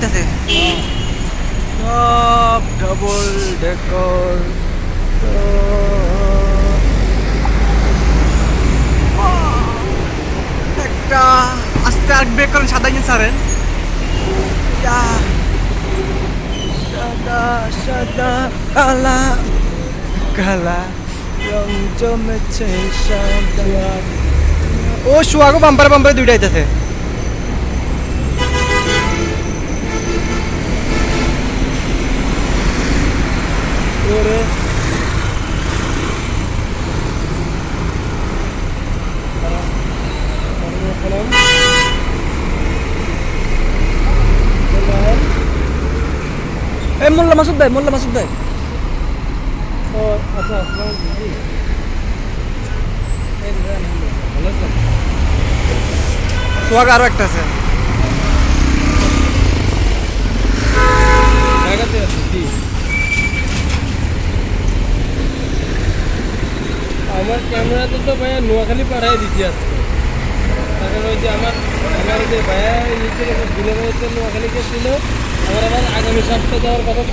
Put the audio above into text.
যাইতেছে সব double decor একটা আস্তে আর ব্রেক সাদা ইঞ্জিন সারেন সাদা সাদা কালা কালা। রং জমেছে সাদা। ও শোয়াগো বাম্পারে বাম্পারে দুইটা আইতেছে। এই মোল্লা মাসুদ ভাই মোল্লা মাসুদ ভাই। ও আচ্ছা? সোহাগ আরও একটা আছে। আমার ক্যামেরাতে তো ভাইয়া নোয়াখালী পাঠাই দিচ্ছি আজকে কারণ ওই যে আমার ভাইয়া নিচে দূরে ছিল ওখানে গেছিল আমার আবার আগামী সপ্তাহে যাওয়ার কথা